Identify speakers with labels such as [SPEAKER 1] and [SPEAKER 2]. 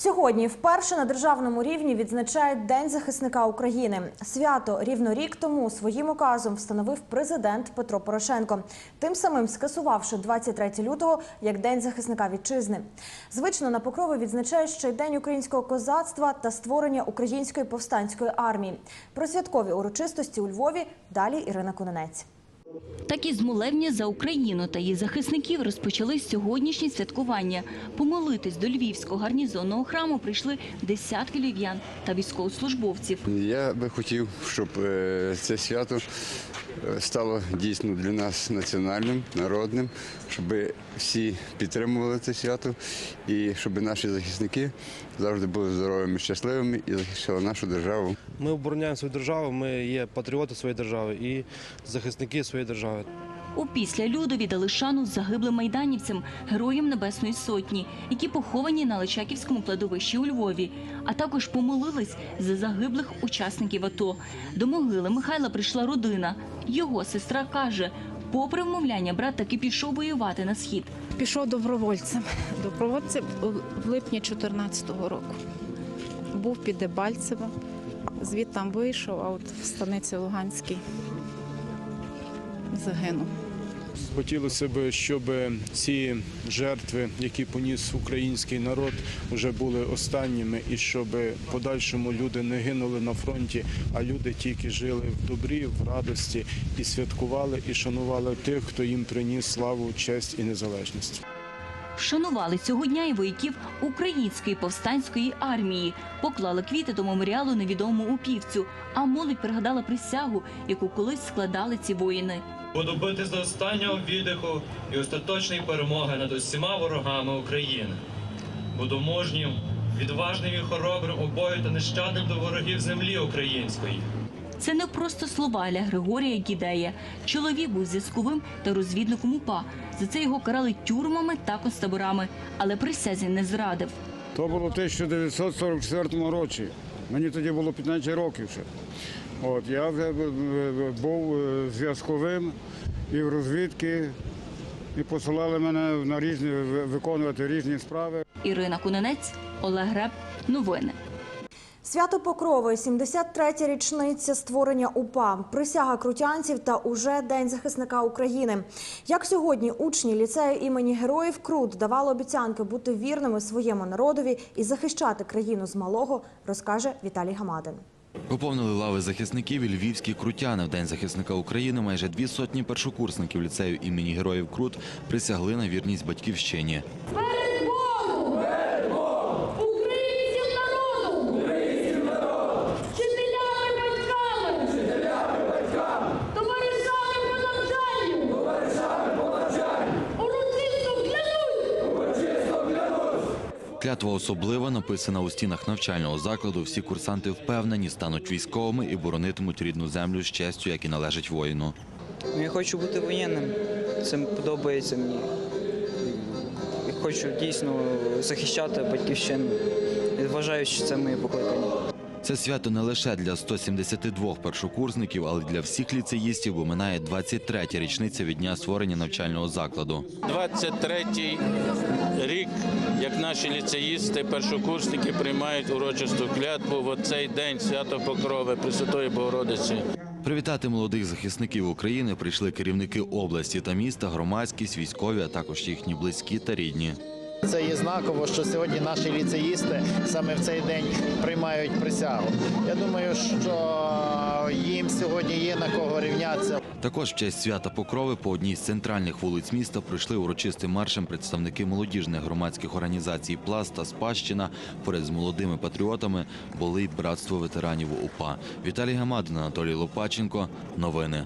[SPEAKER 1] Сьогодні вперше на державному рівні відзначають День захисника України. Свято рівно рік тому своїм указом встановив президент Петро Порошенко, тим самим скасувавши 23 лютого як День захисника вітчизни. Звично на покрови відзначають ще й День українського козацтва та створення української повстанської армії. Про святкові урочистості у Львові далі Ірина Кононець.
[SPEAKER 2] Такі змолевні за Україну та її захисників розпочали сьогоднішні святкування. Помолитись до львівського гарнізонного храму прийшли десятки львів'ян та військовослужбовців.
[SPEAKER 3] Я би хотів, щоб е, це свято е, стало дійсно для нас національним, народним, щоб всі підтримували це свято і щоб наші захисники завжди були здоровими, щасливими і захищали нашу державу.
[SPEAKER 4] Ми обороняємо свою державу, ми є патріоти своєї держави і захисники своєї держави.
[SPEAKER 2] Опісля люди віддали шану загиблим майданівцям, героям Небесної Сотні, які поховані на Личаківському кладовищі у Львові, а також помолились за загиблих учасників АТО. До могили Михайла прийшла родина. Його сестра каже, попри вмовляння, брат таки пішов воювати на схід.
[SPEAKER 5] Пішов добровольцем. Добровольцем в липні 2014 року. Був під Дебальцевим, звідтам вийшов, а от в станиці Луганській загинув.
[SPEAKER 6] Хотілося б, щоб ці жертви, які поніс український народ, вже були останніми, і щоб в подальшому люди не гинули на фронті, а люди тільки жили в добрі, в радості і святкували, і шанували тих, хто їм приніс славу, честь і незалежність.
[SPEAKER 2] Вшанували цього дня і вояків української повстанської армії, поклали квіти до меморіалу невідомому упівцю, а молодь пригадала присягу, яку колись складали ці воїни.
[SPEAKER 7] Буду битись до останнього віддиху і остаточної перемоги над усіма ворогами України. Буду мужнім, відважним і хоробрим у бою та нещадним до ворогів землі української.
[SPEAKER 2] Це не просто слова для Григорія Гідея. Чоловік був зв'язковим та розвідником УПА. За це його карали тюрмами та концтаборами, але присязі не зрадив.
[SPEAKER 8] То було в 1944 році. Мені тоді було 15 років ще. От, я вже б- б- був е, зв'язковим і в розвідки, і посилали мене на різні виконувати різні справи.
[SPEAKER 2] Ірина Куненець, Олег Греб. Новини.
[SPEAKER 1] Свято Покрови, 73-я річниця створення УПА, присяга крутянців та уже День захисника України. Як сьогодні учні ліцею імені Героїв Крут давали обіцянки бути вірними своєму народові і захищати країну з малого, розкаже Віталій Гамадин.
[SPEAKER 9] Поповнили лави захисників і львівські крутяни. В День захисника України майже дві сотні першокурсників ліцею імені Героїв Крут присягли на вірність батьківщині. Клятва особлива написана у стінах навчального закладу. Всі курсанти впевнені, стануть військовими і боронитимуть рідну землю з честю, як і належить воїну.
[SPEAKER 10] Ну, Я хочу бути воєнним. Це подобається мені. Я хочу дійсно захищати батьківщину. Я вважаю, що це моє покликання.
[SPEAKER 9] Це свято не лише для 172 першокурсників, але й для всіх ліцеїстів, бо минає 23-я річниця від дня створення навчального закладу.
[SPEAKER 11] 23-й рік, як наші ліцеїсти, першокурсники приймають урочисту клятву в оцей день свято Покрови Пресвятої Богородиці.
[SPEAKER 9] Привітати молодих захисників України прийшли керівники області та міста, громадськість, військові, а також їхні близькі та рідні.
[SPEAKER 12] Це є знаково, що сьогодні наші ліцеїсти саме в цей день приймають присягу. Я думаю, що їм сьогодні є на кого рівнятися.
[SPEAKER 9] Також в честь свята Покрови по одній з центральних вулиць міста пройшли урочистим маршем представники молодіжних громадських організацій «Пласт» та Спадщина. Поряд з молодими патріотами були й братство ветеранів УПА. Віталій Гамадин, Анатолій Лопаченко. Новини.